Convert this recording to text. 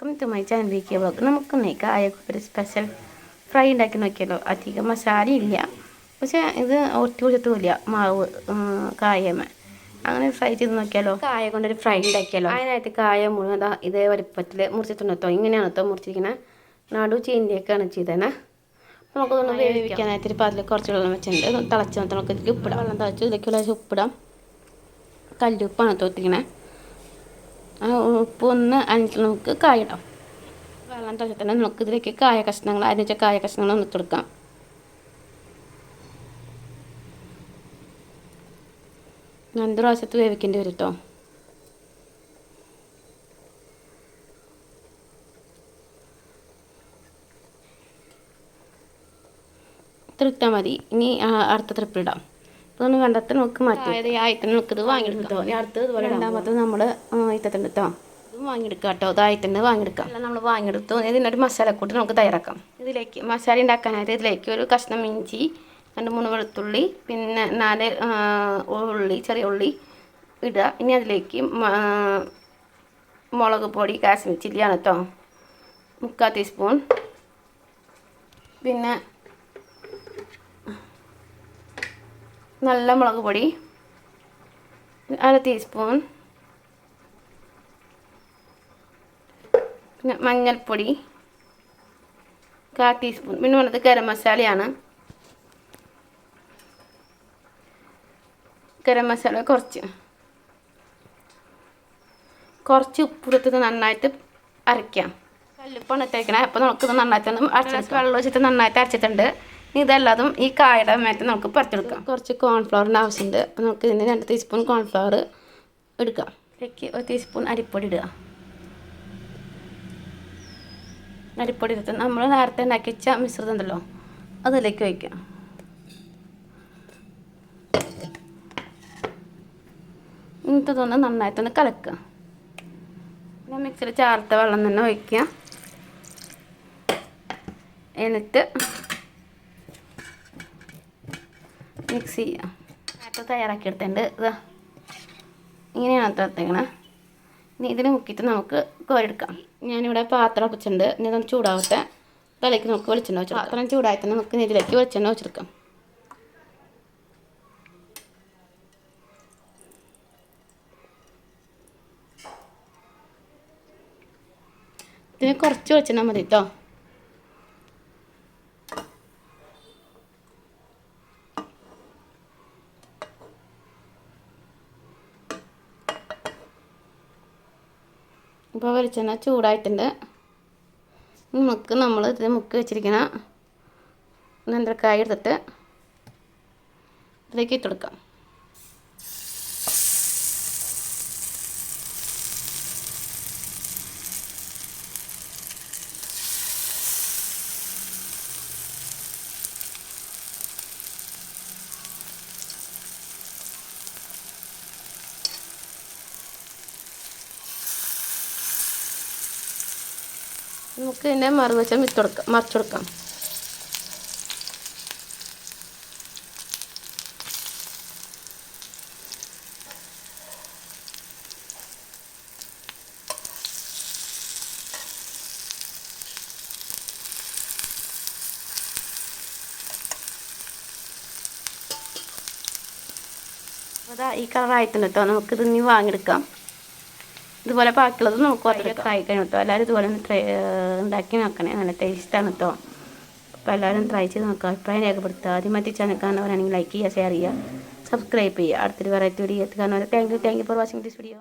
Welcome to my channel V K vlog നമുക്ക് നോക്കാം ഒരു സ്പെഷ്യൽ ഫ്രൈ ഉണ്ടാക്കി നോക്കിയല്ലോ അധികം മസാല ഇല്ല. പക്ഷേ ഇത് ഒട്ടി കൊടുത്തില്ല മാവ് കായമ. അങ്ങനെ ഫ്രൈ ചെയ്ത് നോക്കിയാലോ? കായ കൊണ്ടൊരു ഫ്രൈ ഉണ്ടാക്കിയാലോ? അതിനകത്ത് കായ മുഴുവൻ ഇതേ വലുപ്പത്തിൽ മുറിച്ചിട്ടുണ്ടോ ഇങ്ങനെയാണ് കേട്ടോ മുറിച്ചിരിക്കുന്നത് നടു ചീനിയൊക്കെയാണ് ചെയ്തേനെ. നമുക്കൊന്ന് വേവിക്കാനായിട്ട് ഒരു പാതിൽ കുറച്ച് വെള്ളം വെച്ചിട്ടുണ്ട്. തിളച്ച് നോക്കാം നമുക്ക് ഇതിലേക്ക് ഉപ്പിടാം. വെള്ളം തിളച്ച് ഇതിലേക്കുള്ള ഉപ്പിടാം. കല്ലുപ്പാണ് തോത്തിക്കണേ ഉപ്പ് ഒന്ന് അനിട്ട് നമുക്ക് കായിടാം. വെള്ളം തിളച്ചിട്ട് നമുക്ക് ഇതിലേക്ക് കായ കഷ്ണങ്ങൾ അരിഞ്ഞ കായ കഷ്ണങ്ങൾ ഒന്ന് കൊടുക്കാം. രണ്ട് പ്രാവശ്യത്ത് വേവിക്കേണ്ടി വരും കേട്ടോ ഇത്ര മതി. ഇനി അടുത്ത ട്രിപ്പിടാം അതൊന്ന് കണ്ടെത്തി നമുക്ക് മാറ്റി ആയിരത്തിന് നമുക്ക് ഇത് വാങ്ങിയെടുക്കാം. അടുത്തത് ഇതുപോലെ രണ്ടാമത്തെ നമ്മൾ കേട്ടോ ഇത് വാങ്ങിയെടുക്കാം കേട്ടോ ഇതായിട്ടുണ്ട് വാങ്ങിയെടുക്കാം. എല്ലാം നമ്മൾ വാങ്ങിയെടുത്തു. ഇതിനൊരു മസാലക്കൂട്ട് നമുക്ക് തയ്യാറാക്കാം. ഇതിലേക്ക് മസാല ഉണ്ടാക്കാനായിട്ട് ഇതിലേക്ക് ഒരു കഷ്ണം ഇഞ്ചി രണ്ട് മൂന്ന് വെളുത്തുള്ളി പിന്നെ നാല് ഉള്ളി ചെറിയ ഉള്ളി ഇടുക. ഇനി അതിലേക്ക് മുളക് പൊടി കാശ്മീർ ചില്ലിയാണ് കേട്ടോ മുക്കാൽ ടീസ്പൂൺ. പിന്നെ നല്ല മുളക് പൊടി അര ടീസ്പൂൺ പിന്നെ മഞ്ഞൾപ്പൊടി കാ ടീസ്പൂൺ പിന്നെ വന്നത് ഗരം മസാലയാണ്. ഗരം മസാല കുറച്ച്. കുറച്ച് ഉപ്പിടത്തത് നന്നായിട്ട് അരയ്ക്കാം. കല്ലുപ്പാണ് ഇട്ടേക്കണേ. അപ്പോൾ നമുക്കിത് നന്നായിട്ട് അരച്ചിട്ട് വെള്ളം വെച്ചിട്ട് നന്നായിട്ട് അരച്ചിട്ടുണ്ട്. ഇതല്ലാതും ഈ കായുടെ മേത്ത് നമുക്ക് പറിച്ചെടുക്കാം കുറച്ച് കോൺഫ്ലവറിന്റെ ആവശ്യമുണ്ട്. അപ്പോൾ നമുക്ക് ഇതിന് രണ്ട് ടീസ്പൂൺ കോൺഫ്ലവർ എടുക്കാം. ഇതിലേക്ക് ഒരു ടീസ്പൂൺ അരിപ്പൊടി ഇടുക. അരിപ്പൊടി എടുത്ത് നമ്മൾ നേരത്തെ ഉണ്ടാക്കി വെച്ച മിശ്രിതം ഉണ്ടല്ലോ അതിലേക്ക് വയ്ക്കാം ഇന്നത്തെ നന്നായിട്ടൊന്ന് കലക്കുക. പിന്നെ മിക്സിയിൽ ചാർത്ത വെള്ളം തന്നെ ഒഴിക്കുക. എന്നിട്ട് മിക്സ്. ചെയ്യുക അത് തയ്യാറാക്കി എടുത്തിട്ടുണ്ട്. ഇതാ ഇങ്ങനെയാണ് തത്തേക്കണേ ഇനി ഇതിന് മുക്കിയിട്ട് നമുക്ക് കോരെടുക്കാം ഞാനിവിടെ പാത്രം വെച്ചിട്ടുണ്ട് ഇനി അതൊന്ന് ചൂടാവട്ടെ. തലയ്ക്ക് നമുക്ക് വെളിച്ചെണ്ണ വെച്ചു പാത്രം ചൂടായി തന്നെ നമുക്ക് ഇതിലേക്ക് വെളിച്ചെണ്ണ വെച്ചെടുക്കാം ഇതിന് കുറച്ച് വെളിച്ചെണ്ണ മതി കേട്ടോ ഇപ്പോൾ വെളിച്ചെണ്ണ ചൂടായിട്ടുണ്ട്. നമുക്ക് നമ്മൾ ഇത് മുക്ക് വെച്ചിരിക്കുന്ന നെന്ത്രക്കായ എടുത്തിട്ട് ഇതിലേക്ക് ഇട്ടെടുക്കാം നമുക്ക് ഇതിന്റെ മറുവശം വിത്ത് കൊടുക്കാം മറിച്ച് കൊടുക്കാം. അതാ ഈ കളറായിട്ടുണ്ട് കേട്ടോ നമുക്കിത് ഇനി വാങ്ങിയെടുക്കാം. ഇതുപോലെ ബാക്കിയുള്ളത് നമുക്ക് ആയി കഴിഞ്ഞു കേട്ടോ എല്ലാവരും ഇതുപോലെ ഒന്ന് ട്രൈ ഉണ്ടാക്കി നോക്കണേ. നല്ല ടേസ്റ്റാണ് കേട്ടോ അപ്പോൾ എല്ലാവരും ട്രൈ ചെയ്ത് നോക്കുക അഭിപ്രായം രേഖപ്പെടുത്തുക. ആദ്യമായിട്ട് ചാനൽ കാണുന്നവരാണെങ്കിൽ ലൈക്ക് ചെയ്യുക ഷെയർ ചെയ്യുക സബ്സ്ക്രൈബ് ചെയ്യുക. അടുത്തൊരു വെറൈറ്റി വീഡിയോ എത്തുക thank you thank you for watching this video